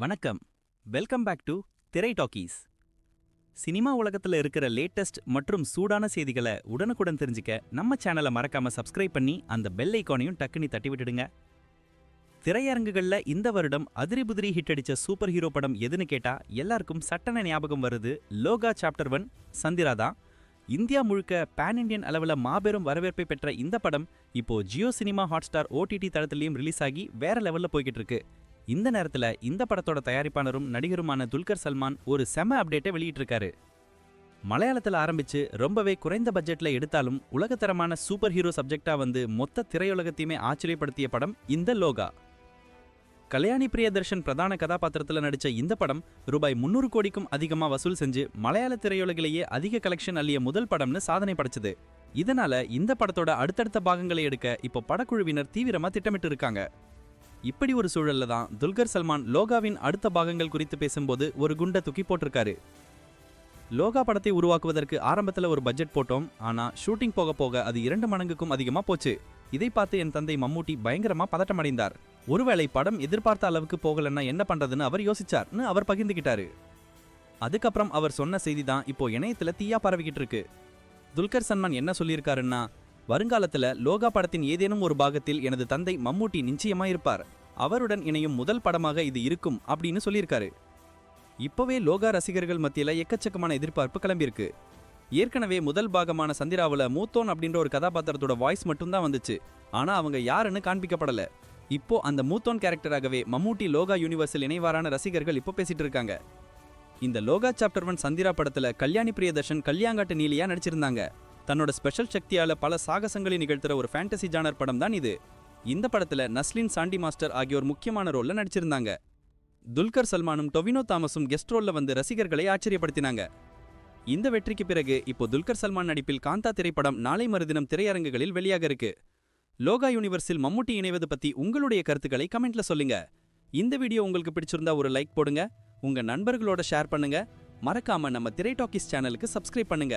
வணக்கம். Welcome back to Thirai Talkies cinema உலகத்துல இருக்கிற லேட்டஸ்ட் மற்றும் சூடான செய்திகளை உடனுக்குடன் தெரிஞ்சுக்க நம்ம சேனலை மறக்காம சப்ஸ்கிரைப் பண்ணி அந்த பெல் ஐக்கானையும் டக்குனி தட்டி விட்டுடுங்க. திரையரங்குகள்ல இந்த வருடம் அதிரி புதிரி ஹிட் அடிச்ச சூப்பர் ஹீரோ படம் எதுன்னு கேட்டா எல்லாருக்கும் சட்டன ஞாபகம் வருது லோகா சாப்டர் ஒன் சந்திரா தான். இந்தியா முழுக்க பேன் இண்டியன் அளவுல மாபெரும் வரவேற்பை பெற்ற இந்த படம் இப்போ ஜியோ சினிமா ஹாட்ஸ்டார் ஓடிடி தளத்திலையும் ரிலீஸ் ஆகி வேற லெவல்ல போய்கிட்டு இருக்கு. இந்த நேரத்துல இந்த படத்தோட தயாரிப்பாளரும் நடிகருமான துல்கர் சல்மான் ஒரு செம அப்டேட்டை வெளியிட்டிருக்காரு. மலையாளத்துல ஆரம்பிச்சு ரொம்பவே குறைந்த பட்ஜெட்ல எடுத்தாலும் உலகத்தரமான சூப்பர் ஹீரோ சப்ஜெக்டா வந்து மொத்த திரையுலகத்தையுமே ஆச்சரியப்படுத்திய படம் இந்த லோகா. கல்யாணி பிரியதர்ஷன் பிரதான கதாபாத்திரத்துல நடிச்ச இந்த படம் ரூபாய் முன்னூறு கோடிக்கும் அதிகமா வசூல் செஞ்சு மலையாள திரையுலகிலேயே அதிக கலெக்ஷன் அள்ளிய முதல் படம்னு சாதனை படைச்சது. இதனால இந்த படத்தோட அடுத்தடுத்த பாகங்களை எடுக்க இப்போ படக்குழுவினர் தீவிரமா திட்டமிட்டு இருக்காங்க இப்படி ஒரு சூழல்ல தான் துல்கர் சல்மான் லோகாவின் அடுத்த பாகங்கள் குறித்து பேசும்போது ஒரு குண்டை தூக்கி போட்டிருக்காரு. லோகா படத்தை உருவாக்குவதற்கு ஆரம்பத்தில் ஒரு பட்ஜெட் போட்டோம் ஆனால் ஷூட்டிங் போக போக அது இரண்டு மடங்குக்கும் அதிகமா போச்சு. இதை பார்த்து என் தந்தை மம்மூட்டி பயங்கரமாக பதட்டமடைந்தார். ஒருவேளை படம் எதிர்பார்த்த அளவுக்கு போகலன்னா என்ன பண்றதுன்னு அவர் யோசிச்சார்னு அவர் பகிர்ந்துகிட்டாரு. அதுக்கப்புறம் அவர் சொன்ன செய்தி தான் இப்போ இணையத்துல தீயா பரவிக்கிட்டு இருக்கு. துல்கர் சல்மான் என்ன சொல்லியிருக்காருன்னா வருங்காலத்துல லோகா படத்தின் ஏதேனும் ஒரு பாகத்தில் எனது தந்தை மம்மூட்டி நிச்சயமா இருப்பார் அவருடன் இணையும் முதல் படமாக இது இருக்கும் அப்படின்னு சொல்லியிருக்காரு. இப்போவே லோகா ரசிகர்கள் மத்தியில் எக்கச்சக்கமான எதிர்பார்ப்பு கிளம்பியிருக்கு. ஏற்கனவே முதல் பாகமான சந்திராவில் மூத்தோன் அப்படின்ற ஒரு கதாபாத்திரத்தோட வாய்ஸ் மட்டும்தான் வந்துச்சு. ஆனால் அவங்க யாருன்னு காண்பிக்கப்படல. இப்போ அந்த மூத்தோன் கேரக்டராகவே மம்மூட்டி லோகா யூனிவர்ஸில் இணைவாரான ரசிகர்கள் இப்போ பேசிட்டு இருக்காங்க. இந்த லோகா சாப்டர் ஒன் சந்திரா படத்தில் கல்யாணி பிரியதர்ஷன் கல்யாங்காட்டு நீலியா நடிச்சிருந்தாங்க. தன்னோட ஸ்பெஷல் சக்தியால பல சாகசங்களை நிகழ்த்துற ஒரு ஃபேண்டசி ஜானர் படம் தான் இது. இந்த படத்துல நஸ்லின் சாண்டி மாஸ்டர் ஆகியோர் முக்கியமான ரோல்ல நடிச்சிருந்தாங்க. துல்கர் சல்மானும் டொவினோ தாமஸும் கெஸ்ட் ரோல்ல வந்து ரசிகர்களை ஆச்சரியப்படுத்தினாங்க. இந்த வெற்றிக்கு பிறகு இப்போ துல்கர் சல்மான் நடிப்பில் காந்தா திரைப்படம் நாளை மறுதினம் திரையரங்குகளில் வெளியாக இருக்கு. லோகா யூனிவர்ஸில் மம்முட்டி இணைவது பத்தி உங்களுடைய கருத்துக்களை கமெண்ட்ல சொல்லுங்க. இந்த வீடியோ உங்களுக்கு பிடிச்சிருந்தா ஒரு லைக் போடுங்க. உங்க நண்பர்களோட ஷேர் பண்ணுங்க. மறக்காம நம்ம திரை டாக்கீஸ் சேனலுக்கு சப்ஸ்கிரைப் பண்ணுங்க.